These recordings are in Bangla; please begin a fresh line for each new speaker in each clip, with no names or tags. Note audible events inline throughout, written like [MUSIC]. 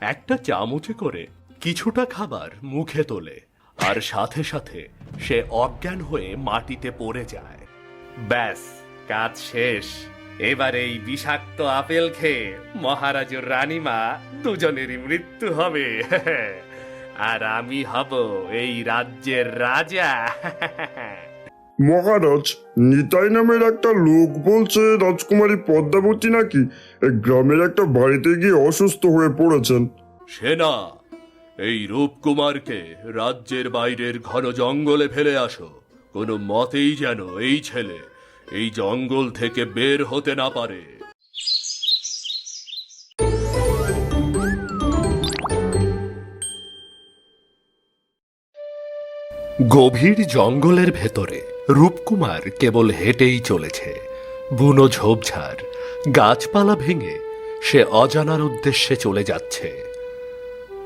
একটা চামচে করে কিছুটা খাবার মুখে তোলে, আর সাথে সাথে সে অজ্ঞান হয়ে মাটিতে পড়ে যায়। ব্যাস, কাজ শেষ। এবার এই বিষাক্ত আপেল খেয়ে মহারাজের রানীমা দুজনেরই মৃত্যু হবে। [LAUGHS] আর আমি হব এই রাজ্যের রাজা। [LAUGHS]
মহারাজ, নিতাই নামের একটা লোক বলছে রাজকুমারী পদ্মাবতী নাকি এই গ্রামের একটা বাড়িতে গিয়ে অসুস্থ হয়ে পড়েছেন।
সেনা, এই রূপকুমারকে রাজ্যের বাইরের ঘন জঙ্গলে ফেলে আসো। কোনো মতেই যেন এই ছেলে এই জঙ্গল থেকে বের হতে না পারে। গভীর জঙ্গলের ভেতরে রূপকুমার কেবল হেঁটেই চলেছে। বুনো ঝোপঝাড়, গাছপালা ভেঙে সে অজানার উদ্দেশ্যে চলে যাচ্ছে।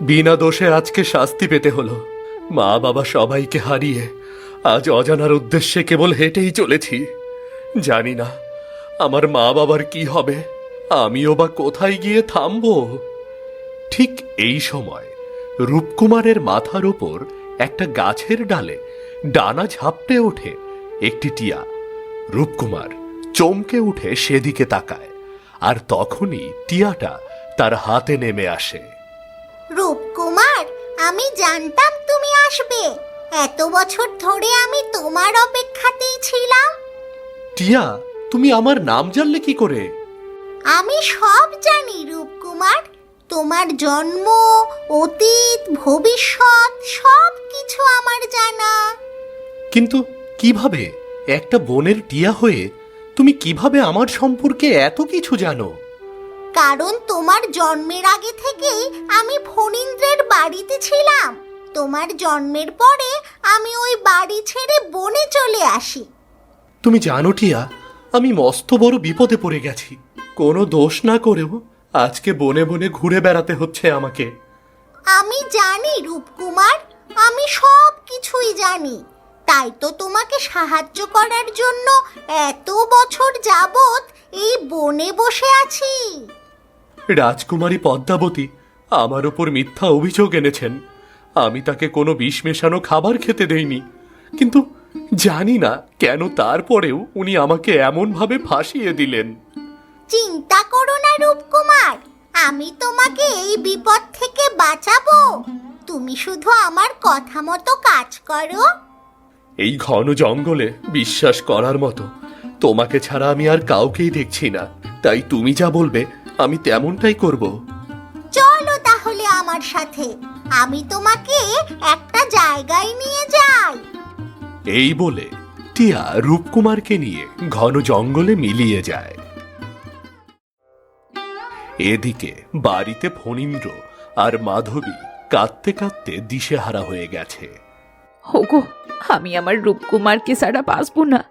বিনা দোষে আজকে শাস্তি পেতে হলো। মা বাবা সবাইকে হারিয়ে আজ অজানার উদ্দেশ্যে কেবল হেঁটেই চলেছি। জানি না আমার মা বাবার কি হবে, আমিও বা কোথায় গিয়ে থামবো? ঠিক এই সময় রূপকুমারের মাথার উপর একটা গাছের ডালে ডানা ঝাপটে ওঠে একটি টিয়া। রূপকুমার চমকে উঠে সেদিকে তাকায় আর তখনই টিয়াটা তার হাতে নেমে আসে।
রূপকুমার আমি জানতাম তুমি আসবে। এত বছর ধরে আমি তোমার অপেক্ষাতেই ছিলাম।
টিয়া তুমি আমার নাম জানলে কি করে?
আমি সব জানি রূপকুমার। তোমার জন্ম অতীত ভবিষ্যৎ সব কিছু আমার জানা।
কিন্তু কীভাবে একটা বনের টিয়া হয়ে তুমি কীভাবে আমার সম্পর্কে এত কিছু জানো?
কারণ তোমার জন্মের আগে থেকেই আমি ফণীন্দ্রের বাড়িতে ছিলাম। তোমার জন্মের পরে আমি ওই বাড়ি ছেড়ে বনে চলে আসি।
তুমি জানো টিয়া আমি মস্ত বড় বিপদে পড়ে গেছি। কোনো দোষ না করেও আজকে বনে বনে ঘুরে বেড়াতে হচ্ছে আমাকে।
আমি জানি রূপকুমার। আমি সব কিছুই জানি। তাই তো তোমাকে সাহায্য করার জন্য এত বছর যাবত এই বনে বসে আছি।
রাজকুমারী পদ্মাবতী আমার ওপর মিথ্যা অভিযোগ এনেছেন। আমি তাকে কোনো বিষ মেশানো খাবার খেতে দেইনি। কিন্তু জানি না কেন তারপরেও উনি আমাকে এমনভাবে ফাঁসিয়ে দিলেন।
চিন্তা করো না রূপকুমার আমি তোমাকে এই বিপদ থেকে বাঁচাবো। তুমি শুধু আমার কথা মতো কাজ করো।
এই ঘন জঙ্গলে বিশ্বাস করার মতো তোমাকে ছাড়া আমি আর কাউকেই দেখছি না। তাই তুমি যা বলবে আমি তেমনটাই করব।
চলো তাহলে আমার সাথে আমি তোমাকে একটা জায়গায় নিয়ে যাই।
এই বলে টিয়া রূপকুমারকে নিয়ে ঘন জঙ্গলে মিলিয়ে যায়। এদিকে বাড়িতে ফণীন্দ্র আর মাধবী কাঁদতে কাঁদতে দিশেহারা হয়ে গেছে।
ওগো আমি আমার রূপকুমারকে ছাড়া বাঁচবো না।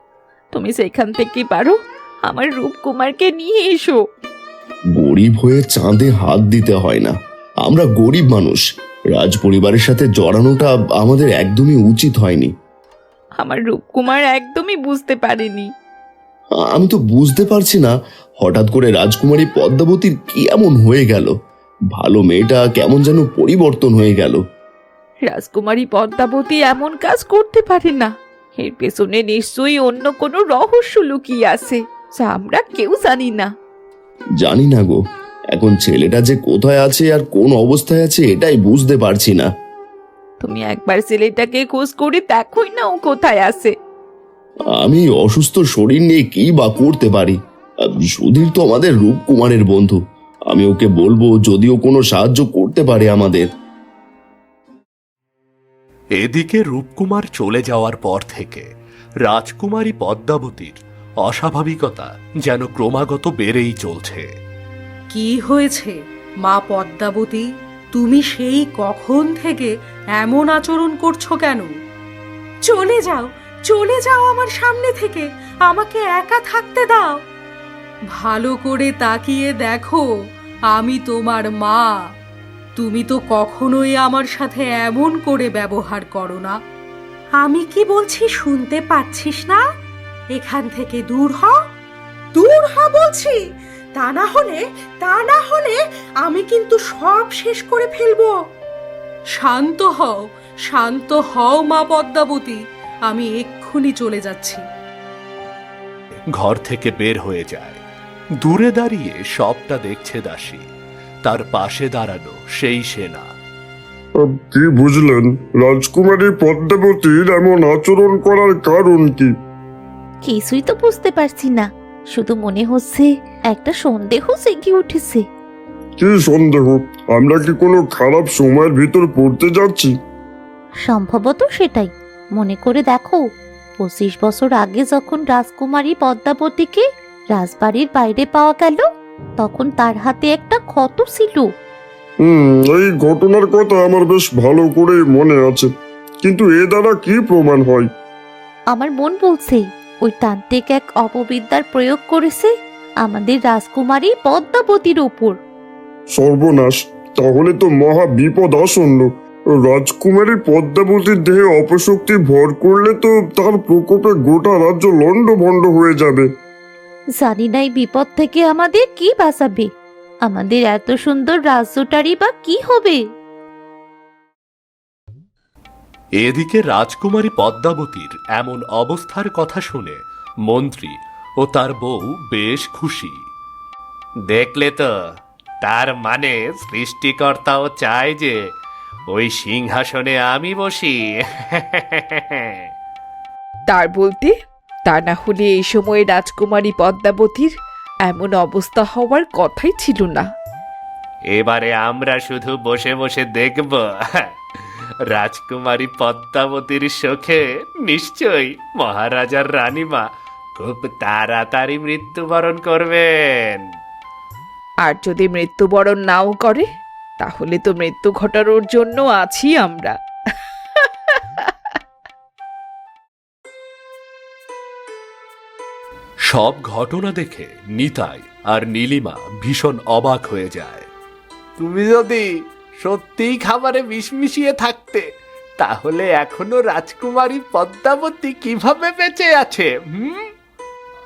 তুমি সেখান থেকে পারো আমার রূপকুমারকে নিয়ে এসো।
গরিব হয়ে চাঁদে হাত দিতে হয় না। আমরা গরিব মানুষ। রাজ পরিবারের সাথে জড়ানোটা আমাদের একদমই উচিত হয়নি।
আমার রূপকুমার একদমই বুঝতে পারেনি।
আমি তো বুঝতে পারছি না হঠাৎ করে রাজকুমারী পদ্মাবতীর কি এমন হয়ে গেল? ভালো মেয়েটা কেমন যেন পরিবর্তন হয়ে গেল।
রাজকুমারী পদ্মাবতী এমন কাজ করতে পারে না। এর পেছনে নিশ্চয়ই অন্য কোনো রহস্য লুকিয়ে আছে যা আমরা কেউ জানি না।
জানি না গো। এখন ছেলেটা যে কোথায় আছে আর কোন অবস্থায় আছে এটাই বুঝতে পারছি না।
তুমি একবার ছেলেটাকে খোঁজ করে দেখোই না ও কোথায় আছে।
আমি অসুস্থ শরীর নিয়ে কি বা করতে পারি? সুধীর তো আমাদের রূপকুমারের বন্ধু। আমি ওকে বলব যদিও কোনো সাহায্য করতে পারে আমাদের।
এদিকে রূপকুমার চলে যাওয়ার পর থেকে রাজকুমারী পদ্মাবতীর অস্বাভাবিকতা যেন ক্রমাগত বেড়েই চলছে।
কি হয়েছে? মা পদ্মাবতী তুমি সেই কখন থেকে এমন আচরণ করছ কেন? চলে যাও চলে যাও আমার সামনে থেকে। আমাকে একা থাকতে দাও। ভালো করে তাকিয়ে দেখো, আমি তোমার মা। তুমি তো কখনোই আমার সাথে এমন করে ব্যবহার করো না। আমি কি বলছি শুনতে পাচ্ছিস না? এখান থেকে দূর হ। দূর হ বলছি। তা না হলে, তা না হলে আমি কিন্তু সব শেষ করে ফেলব। শান্ত হও শান্ত হও মা পদ্মাবতী। আমি এক্ষুনি চলে যাচ্ছি।
ঘর থেকে বের হয়ে যায়। দূরে দাঁড়িয়ে সবটা দেখছে দাসী। তার পাশে দাঁড়ানো সেই সেনা।
কি বুঝলেন রাজকুমারী পদ্মাবতীর এমন আচরণ করার কারণ কি?
কিছুই তো বুঝতে পারছি না। শুধু মনে হচ্ছে একটা সন্দেহ জেগে উঠেছে।
কি সন্দেহ? আমরা কি কোনো খারাপ সময়ের ভিতর পড়তে যাচ্ছি?
সম্ভবত সেটাই। মনে করে দেখো পঁচিশ বছর আগে যখন রাজকুমারী পদ্মাবতীকে রাজবাড়ির বাইরে পাওয়া গেল তখন তার হাতে একটা ক্ষত ছিল।
হুম এই ঘটনার কথা আমার বেশ ভালো করে মনে আছে। কিন্তু এ দ্বারা কি প্রমাণ হয়?
আমার মন বলছে ওই তান্ত্রিক এক অপবিদ্যার প্রয়োগ করেছে আমাদের রাজকুমারী পদ্মাবতীর ওপর
সর্বনাশ তাহলে তো মহা বিপদ আসন্ন। রাজকুমারী পদ্মাবতীর দেহে অপশক্তি ভর করলে তো তার প্রকোপে গোটা রাজ্য লন্ড লণ্ডভণ্ড হয়ে যাবে।
জানি না এই বিপদ থেকে আমাদের কি বাঁচাবে। আমাদের এত সুন্দর রাজ্যটারই বা কি হবে?
এদিকে রাজকুমারী পদ্মাবতীর এমন অবস্থার কথা শুনে মন্ত্রী ও তার বউ বেশ খুশি। দেখলে তো তার মানে সৃষ্টিকর্তাও চায় যে ওই সিংহাসনে আমি বসি।
তার বলতে তা না হলে এই সময়ে রাজকুমারী পদ্মাবতীর এমন অবস্থা হওয়ার কথাই ছিল না।
এবারে আমরা শুধু বসে বসে দেখব। রাজকুমারী পদ্মাবতীর শোকে নিশ্চয়ই মহারাজার রানীমা খুব তাড়াতাড়ি মৃত্যুবরণ করবেন।
আর যদি মৃত্যুবরণ নাও করে তাহলে তো মৃত্যু ঘটানোর জন্য আছি আমরা।
সব ঘটনা দেখে নিতাই আর নীলিমা ভীষণ অবাক হয়ে যায়। তুমি যদি সত্যিই খাবারে বিষ মিশিয়ে থাকতে তাহলে এখনও রাজকুমারী পদ্মাবতী কীভাবে বেঁচে আছে হুম?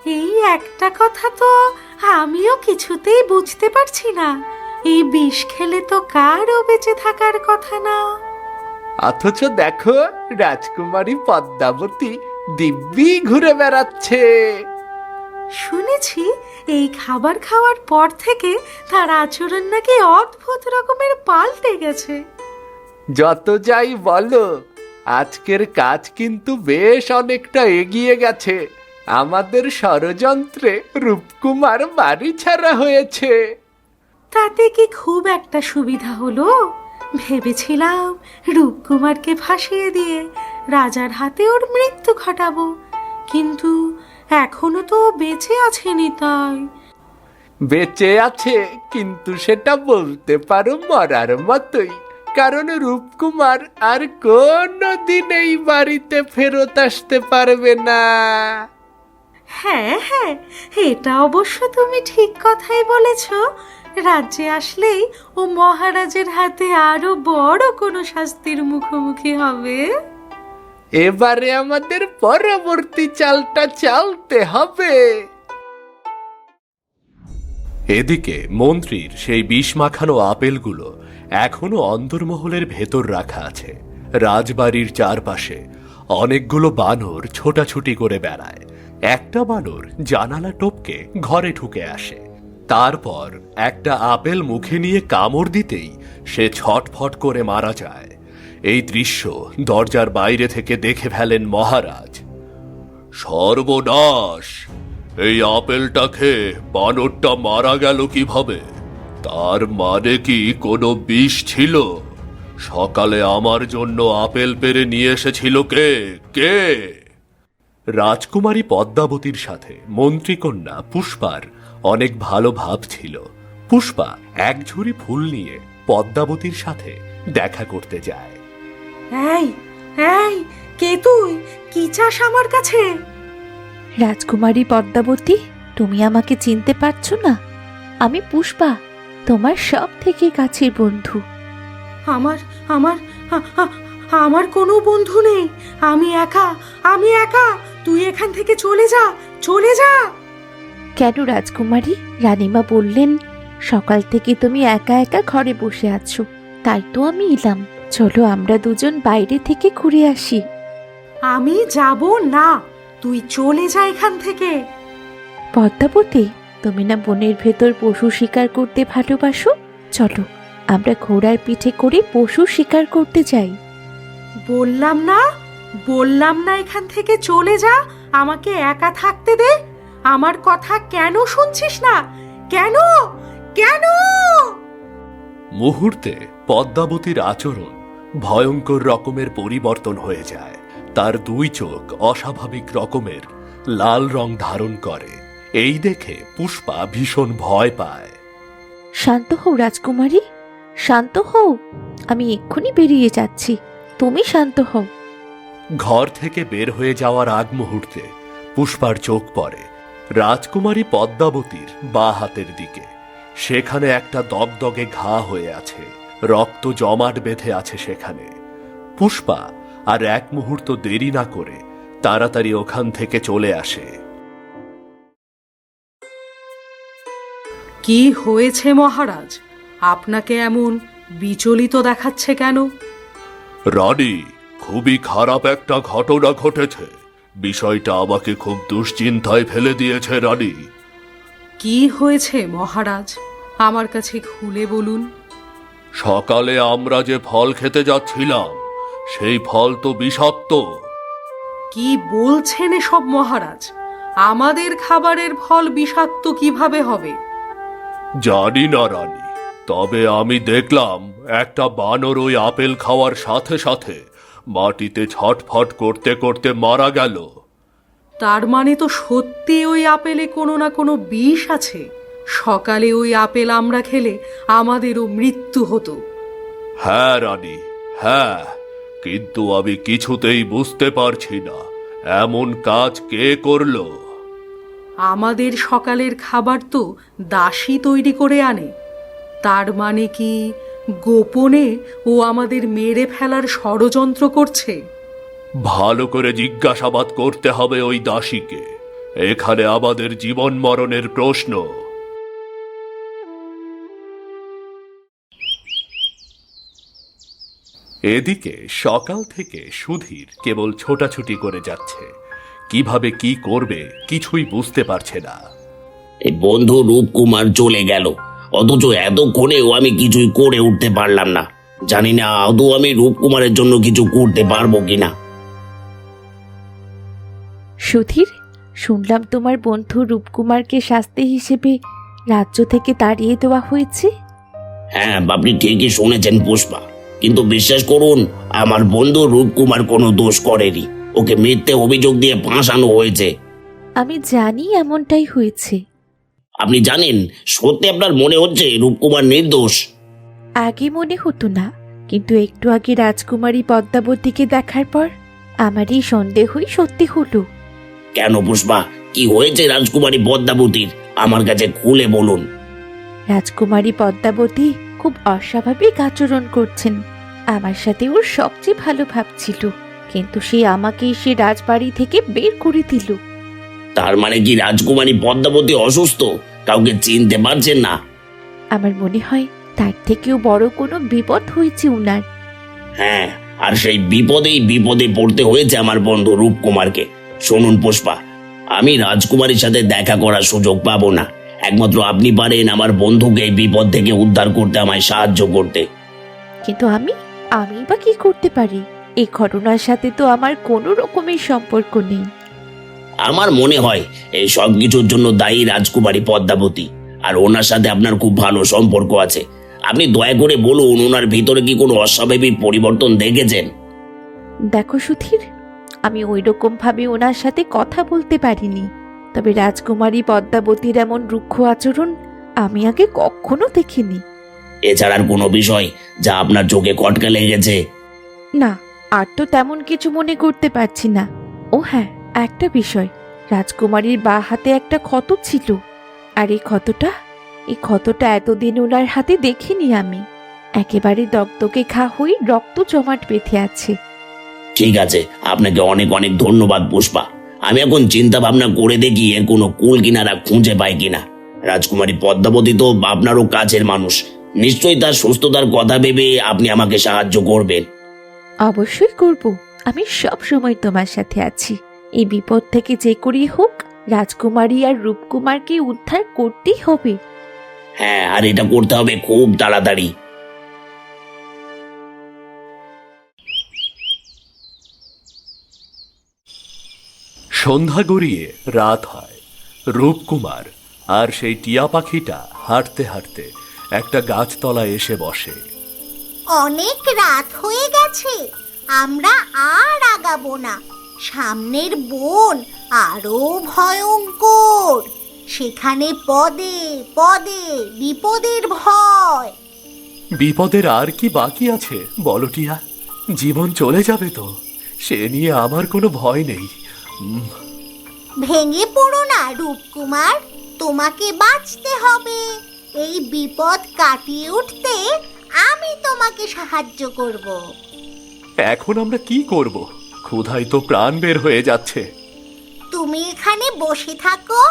এই একটা কথা তো আমিও কিছুতেই বুঝতে পারছি না। এই বিষ খেলে তো কারও বেঁচে থাকার কথা না।
অথচ দেখো রাজকুমারী পদ্মাবতী দিব্যি ঘুরে বেড়াচ্ছে।
শুনেছি এই খাবার খাওয়ার পর থেকে তার আচরণ নাকি অদ্ভুত রকমের পাল্টে গেছে।
যত যাই বলো আজকের কাজ কিন্তু বেশ অনেকটা এগিয়ে গেছে। আমাদের ষড়যন্ত্রে রূপকুমার বাড়ি ছাড়া হয়েছে।
তাতে কি খুব একটা সুবিধা হলো? ভেবেছিলাম রূপকুমারকে ফাঁসিয়ে দিয়ে রাজার হাতে ওর মৃত্যু ঘটাবো। কিন্তু এখনও তো বেঁচে আছে নিতাই।
বেঁচে আছে কিন্তু সেটা বলতে পারো মরার মতোই। কারণ রূপকুমার আর কোনো দিন এই বাড়িতে ফেরত আসতে পারবে না।
হ্যাঁ হ্যাঁ এটা অবশ্য তুমি ঠিক কথাই বলেছ। রাজ্যে আসলেই ও মহারাজের হাতে আরও বড় কোনো শাস্তির মুখোমুখি হবে।
এবারে আমাদের পরবর্তী চালটা চালতে হবে। এদিকে মন্ত্রীর সেই বিষ মাখানো আপেলগুলো এখনও অন্দরমহলের ভেতর রাখা আছে। রাজবাড়ির চারপাশে অনেকগুলো বানর ছোটাছুটি করে বেড়ায়। একটা বানর জানালা টপকে ঘরে ঢুকে আসে। তারপর একটা আপেল মুখে নিয়ে কামড় দিতেই সে ছটফট করে মারা যায়। এই দৃশ্য দরজার বাইরে থেকে দেখে ফেলেন মহারাজ। সর্বনাশ! এই আপেলটা খেয়ে বানরটা মারা গেল কীভাবে? তার মানে কি কোনো বিষ ছিল? সকালে আমার জন্য আপেল পেরে নিয়ে এসেছিল কে? কে? রাজকুমারী পদ্মাবতীর সাথে মন্ত্রীকন্যা পুষ্পার অনেক ভালো ভাব ছিল। পুষ্পা এক ঝুড়ি ফুল নিয়ে পদ্মাবতীর সাথে দেখা করতে যায়।
এই এই কে তুই? কি চাস আমার কাছে?
রাজকুমারী পদ্মাবতী তুমি আমাকে চিনতে পারছ না? আমি পুষ্পা তোমার সব থেকে কাছের বন্ধু।
আমার আমার আমার কোনো বন্ধু নেই। আমি একা আমি একা। তুই এখান থেকে চলে যা চলে যা।
কেন রাজকুমারী? রানীমা বললেন সকাল থেকে তুমি একা একা ঘরে বসে আছো তাই তো আমি এলাম। চলো আমরা দুজন বাইরে থেকে ঘুরে আসি।
আমি যাব না তুই চলে যা এখান থেকে।
পদ্মাবতী তুমি না বনের ভেতর পশু শিকার করতে ভালোবাসো? চলো আমরা ঘোড়ার পিঠে করে পশু শিকার করতে যাই।
বললাম না বললাম না এখান থেকে চলে যা আমাকে একা থাকতে দে। আমার কথা কেন শুনছিস না? কেন? কেন?
মুহূর্তে পদ্মাবতীর আচরণ ভয়ঙ্কর রকমের পরিবর্তন হয়ে যায়। তার দুই চোখ অস্বাভাবিক রকমের লাল রং ধারণ করে। এই দেখে পুষ্পা ভীষণ ভয় পায়।
শান্ত হও রাজকুমারী। শান্ত হও। আমি এক্ষুনি বেরিয়ে যাচ্ছি। তুমি শান্ত হও।
ঘর থেকে বের হয়ে যাওয়ার আগ মুহূর্তে পুষ্পার চোখ পড়ে। রাজকুমারী পদ্মাবতীর বা হাতের দিকে। সেখানে একটা দগদগে ঘা হয়ে আছে। রক্ত জমাট বেঁধে আছে সেখানে। পুষ্পা আর এক মুহূর্ত দেরি না করে তাড়াতাড়ি ওখান থেকে চলে আসে।
কি হয়েছে মহারাজ? আপনাকে এমন বিচলিত দেখাচ্ছে কেন?
রানী খুবই খারাপ একটা ঘটনা ঘটেছে। বিষয়টা আমাকে খুব দুশ্চিন্তায় ফেলে দিয়েছে রানী।
কি হয়েছে মহারাজ? আমার কাছে খুলে বলুন।
সকালে আমরা যে ফল খেতে যাচ্ছিলাম সেই ফল তো বিষাক্ত।
কি বলছেন এসব মহারাজ? আমাদের খাবারের ফল বিষাক্ত কীভাবে হবে?
জানি না রানী। তবে আমি দেখলাম একটা বানর ওই আপেল খাওয়ার সাথে সাথে মাটিতে ছটফট করতে করতে মারা গেল।
তার মানে তো সত্যি ওই আপেলে কোনো না কোনো বিষ আছে। সকালে ওই আপেল আমরা খেলে আমাদেরও মৃত্যু হতো।
হ্যাঁ রানী হ্যাঁ কিন্তু আমি কিছুতেই বুঝতে পারছি না এমন কাজ কে করল।
আমাদের সকালের খাবার তো দাসী তৈরি করে আনে। তার মানে কি গোপনে ও আমাদের মেরে ফেলার ষড়যন্ত্র করছে।
ভালো করে জিজ্ঞাসাবাদ করতে হবে ওই দাসীকে। এখানে আমাদের জীবন মরণের প্রশ্ন। এদিকে সকাল থেকে সুধীর কেবল ছোটাছুটি করে যাচ্ছে। কীভাবে কি করবে কিছুই বুঝতে পারছে না।
এই বন্ধু রূপকুমার চলে গেল। অথচ এতক্ষণেও আমি কিছুই করে উঠতে পারলাম না। জানি না আদৌ আমি রূপকুমারের জন্য কিছু করতে পারব কিনা।
সুধীর শুনলাম তোমার বন্ধু রূপকুমারকে শাস্তি হিসেবে রাজ্য থেকে তাড়িয়ে দেওয়া হয়েছে?
হ্যাঁ আপনি ঠিকই শুনেছেন পুষ্পা। কিন্তু বিশ্বাস করুন আমার বন্ধু রূপকুমার কোনো দোষ করেনি। ওকে মিথ্যে অভিযোগ দিয়ে ফাঁসানো হয়েছে।
আমি জানি এমনটাই হয়েছে।
আপনি জানেন সত্যি আপনার মনে হচ্ছে রূপকুমার নির্দোষ?
আগে মনে হতো না কিন্তু একটু আগে রাজকুমারী পদ্মাবতীকে দেখার পর আমার এই সন্দেহই সত্যি হলো।
কেন পুষ্পা? কি হয়েছে রাজকুমারী পদ্মাবতীর? আমার কাছে খুলে বলুন।
রাজকুমারী পদ্মাবতী খুব অস্বাভাবিক আচরণ করছেন। আমার সাথে ওর সবচেয়ে ভালো ভাবছিল কিন্তু সে আমাকেই সে রাজবাড়ি থেকে বের করে দিল।
তার মানে কি রাজকুমারী পদ্মাবতী অসুস্থ? কাউকে চিনতে পারছেন না?
আমার মনে হয় তার থেকেও বড় কোনো বিপদ হয়েছে উনার।
হ্যাঁ আর সেই বিপদেই বিপদে পড়তে হয়েছে আমার বন্ধু রূপকুমারকে। শুনুন পুষ্পা আমি রাজকুমারীর সাথে দেখা করার সুযোগ পাবো না। একমাত্র আপনি পারেন আমার বন্ধুকে এই বিপদ থেকে উদ্ধার করতে আমায় সাহায্য করতে।
কিন্তু আমি আমি বা কি করতে পারি? এই ঘটনার সাথে তো আমার কোনো রকমের সম্পর্ক নেই।
আমার মনে হয় এই সব কিছুর জন্য দায়ী রাজকুমারী পদ্মাবতী। আর ওনার সাথে আপনার খুব ভালো সম্পর্ক আছে। আপনি দয়া করে বলুন ওনার ভিতরে কি কোনো অস্বাভাবিক পরিবর্তন দেখেছেন?
দেখো সুধীর আমি ওই রকম ভাবে ওনার সাথে কথা বলতে পারিনি। তবে রাজকুমারী পদ্মাবতীর এমন রুক্ষ আচরণ আমি আগে কখনো দেখিনি।
এছাড়ার কোনো বিষয় যা আপনার চোখে কটকা লেগেছে?
না আর তো তেমন কিছু মনে করতে পারছি না। ও হ্যাঁ একটা বিষয় রাজকুমারীর বা হাতে একটা ক্ষত ছিল। আর এই ক্ষতটা? এই ক্ষতটা এতদিন ওনার হাতে দেখিনি আমি। একেবারে দগদগে ঘা হয়ে রক্ত জমাট বেঁধে আছে।
ঠিক আছে আপনাকে অনেক অনেক ধন্যবাদ পুষ্পা। আমি এখন চিন্তা ভাবনা করে দেখি এর কোনো কুল কিনারা খুঁজে পাই কিনা। রাজকুমারী পদ্মাবতী তো আপনারও কাছের মানুষ। নিশ্চয়ই তার সুস্থতার কথা ভেবে আপনি আমাকে সাহায্য করবেন।
অবশ্যই করব। আমি সব সময় তোমার সাথে আছি। এই বিপদ থেকে যে করি হোক রাজকুমারী আর রূপকুমারকে উদ্ধার করতেই হবে।
হ্যাঁ আর এটা করতে হবে খুব তাড়াতাড়ি।
সন্ধ্যা গড়িয়ে রাত হয়। রূপকুমার আর সেই টিয়া পাখিটা হাঁটতে হাঁটতে একটা গাছতলায় এসে বসে।
অনেক রাত হয়ে গেছে আমরা আর আগাবো না। সামনের বন আরও ভয়ঙ্কর। সেখানে পদে পদে বিপদের ভয়।
বিপদের আর কি বাকি আছে বলো টিয়া? জীবন চলে যাবে তো সে নিয়ে আমার কোনো ভয় নেই। উম,
ভেঙে পড়ো না রূপকুমার। তোমাকে বাঁচতে হবে। এই বিপদ কাটিয়ে উঠতে আমি তোমাকে সাহায্য করব।
এখন আমরা কি করব? ক্ষুধায় তো প্রাণ বের হয়ে যাচ্ছে।
তুমি এখানে বসে থাকো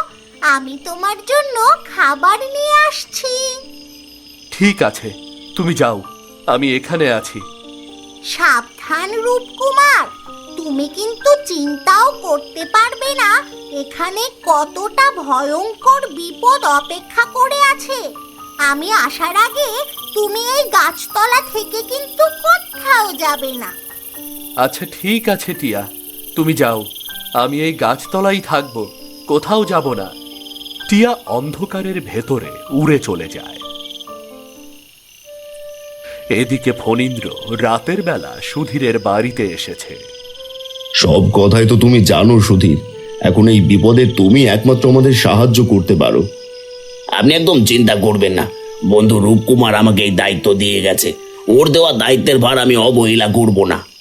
আমি তোমার জন্য খাবার নিয়ে আসছি।
ঠিক আছে তুমি যাও আমি এখানে আছি।
সাবধান রূপকুমার। তুমি কিন্তু চিন্তাও করতে পারবে না এখানে কতটা ভয়ঙ্কর বিপদ অপেক্ষা করে আছে। আমি আসার আগে তুমি এই গাছতলা থেকে কিন্তু কোথাও যাবে না।
আচ্ছা ঠিক আছে টিয়া। তুমি যাও। আমি এই গাছতলাই থাকব কোথাও যাব না। টিয়া অন্ধকারের ভেতরে উড়ে চলে যায়। এদিকে ফণীন্দ্র রাতের বেলা সুধীরের বাড়িতে এসেছে।
সব কথাই তো তুমি জানো সুধীর। এখন এই বিপদে তুমি একমাত্র আমাদের সাহায্য করতে পারো।
আপনি একদম চিন্তা করবেন না। বন্ধু রূপকুমার আমাকে এই দায়িত্ব দিয়ে গেছে। ওর দেওয়া দায়িত্বের ভার আমি অবহেলা করব না।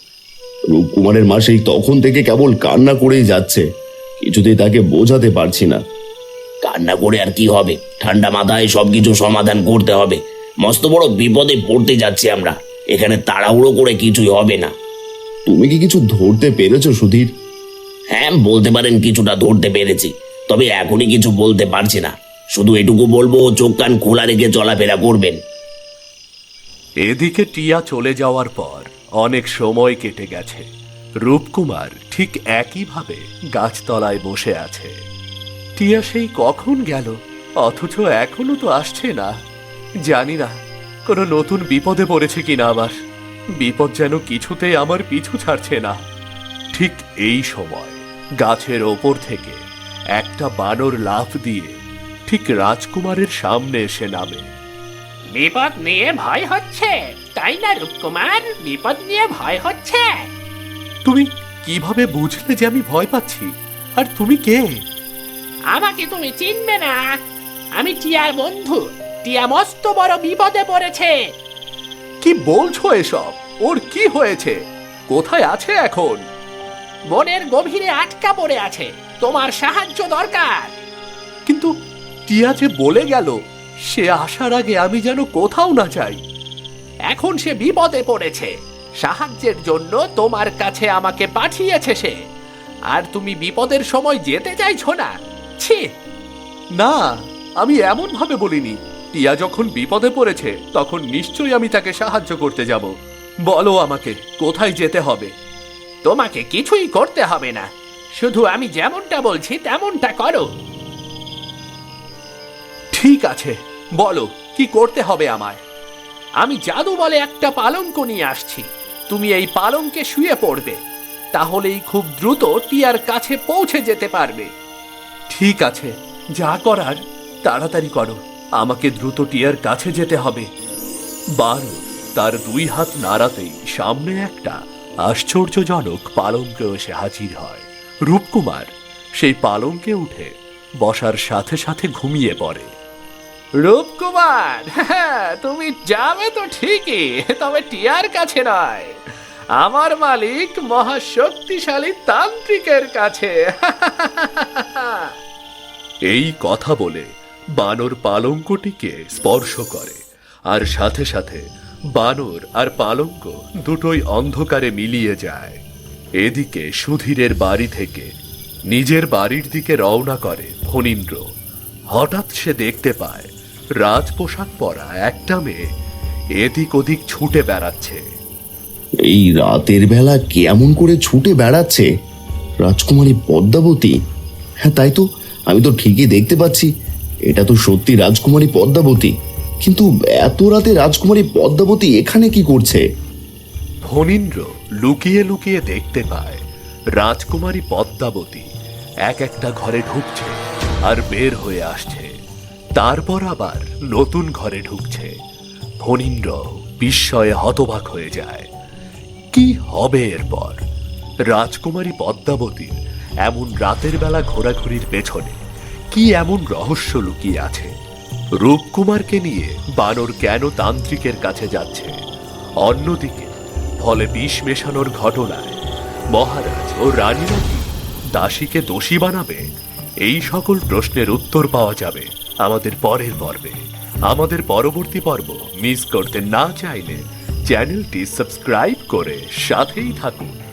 রূপকুমারের মা সেই তখন থেকে কেবল কান্না করেই যাচ্ছে। কিছুতেই তাকে বোঝাতে পারছি না।
কান্না করে আর কি হবে? ঠান্ডা মাথায় সবকিছু সমাধান করতে হবে। মস্ত বড় বিপদে পড়তে যাচ্ছি আমরা। এখানে তাড়াহুড়ো করে কিছুই হবে না।
তুমি কি কিছু ধরতে পেরেছ, সুধীর?
হ্যাঁ বলতে পারেন কিছুটা ধরতে পেরেছি। তবে এখনই কিছু বলতে পারছি না। শুধু এটুকু বলব, চোখ কান খোলা রেখে চলাফেরা করবেন।
এদিকে টিয়া চলে যাওয়ার পর অনেক সময় কেটে গেছে। রূপকুমার ঠিক একইভাবে গাছতলায় বসে আছে। টিয়া সেই কখন গেল? অথচ এখনও তো আসছে না। জানি না, কোনো নতুন বিপদে পড়েছে কিনা আবার। বিপদ যেন কিছুতেই আমার পিছু ছাড়ছে না। ঠিক এই সময় গাছের ওপর থেকে একটা বানর লাফ দিয়ে ঠিক রাজকুমারের সামনে এসে নামে।
বিপদ নিয়ে ভয় হচ্ছে। তাই না রূপকুমার? বিপদ নিয়ে ভয় হচ্ছে।
তুমি কীভাবে বুঝলে যে আমি ভয় পাচ্ছি? আর তুমি কে?
আমাকে তুমি চিনবে না। আমি টিয়ার বন্ধু। টিয়া মস্ত বড় বিপদে পড়েছে।
কি বলছো এসব? ওর কি হয়েছে? কোথায় আছে এখন?
বনের গভীরে আটকা পড়ে আছে। তোমার সাহায্য দরকার।
কিন্তু টিয়া যে বলে গেল সে আসার আগে আমি যেন কোথাও না যাই।
এখন সে বিপদে পড়েছে। সাহায্যের জন্য তোমার কাছে আমাকে পাঠিয়েছে সে। আর তুমি বিপদের সময় যেতে চাইছো না? ছি!
না, আমি এমন ভাবে বলিনি। টিয়া যখন বিপদে পড়েছে, তখন নিশ্চয়ই আমি তাকে সাহায্য করতে যাব। বলো আমাকে, কোথায় যেতে হবে?
তোমাকে কিছুই করতে হবে না। শুধু আমি যেমনটা বলছি, তেমনটা করো।
ঠিক আছে। বলো, কি করতে হবে আমায়?
আমি জাদু বলে একটা পালঙ্ক নিয়ে আসছি। তুমি এই পালঙ্কে শুয়ে পড়বে। তাহলেই খুব দ্রুত টিয়ার কাছে পৌঁছে যেতে পারবে।
ঠিক আছে, যা করার তাড়াতাড়ি করো। আমাকে দ্রুত টিয়ার কাছে যেতে হবে। বারো, তার দুই হাত নাড়াতেই সামনে একটা আশ্চর্যজনক পালঙ্কে এসে হাজির হয়। রূপকুমার সেই পালঙ্কে উঠে বসার সাথে সাথে ঘুমিয়ে পড়ে।
রূপকুমার। হ্যাঁ, তুমি যাবে তো ঠিকই তবে টিয়ার কাছে নয়। আমার মালিক মহাশক্তিশালী তান্ত্রিকের কাছে।
এই কথা বলে বানর পালঙ্কটিকে স্পর্শ করে আর সাথে সাথে বানর আর পালঙ্ক দুটোই অন্ধকারে মিলিয়ে যায়। এদিকে সুধীরের বাড়ি থেকে নিজের বাড়ির দিকে রওনা করে ফণীন্দ্র হঠাৎ সে দেখতে পায় রাজ পোশাক পরা একটা মেয়ে এদিক ওদিক ছুটে বেড়াচ্ছে।
এই রাতের বেলা কেমন করে ছুটে বেড়াচ্ছে? রাজকুমারী পদ্মাবতী? হ্যাঁ তাই তো আমি তো ঠিকই দেখতে পাচ্ছি। এটা তো সত্যি রাজকুমারী পদ্মাবতী। কিন্তু এত রাতে রাজকুমারী পদ্মাবতী এখানে কি করছে?
ফণীন্দ্র লুকিয়ে লুকিয়ে দেখতে পায় রাজকুমারী পদ্মাবতী এক একটা ঘরে ঢুকছে আর বের হয়ে আসছে। তারপর আবার নতুন ঘরে ঢুকছে। ফণীন্দ্র বিস্ময়ে হতবাক হয়ে যায়। কি হবে এরপর? রাজকুমারী পদ্মাবতীর এমন রাতের বেলা ঘোরাঘুরির পেছনে কি এমন রহস্য লুকিয়ে আছে? রূপকুমারকে নিয়ে বানর কেন তান্ত্রিকের কাছে যাচ্ছে? অন্যদিকে ফলে বিষ মেশানোর ঘটনায় মহারাজ ও রানীরা কি দাসীকে দোষী বানাবে? এই সকল প্রশ্নের উত্তর পাওয়া যাবে। আমাদের পরের পর্বে। আমাদের পরবর্তী পর্ব মিস করতে না চাইলে চ্যানেলটি সাবস্ক্রাইব করে সাথেই থাকুন।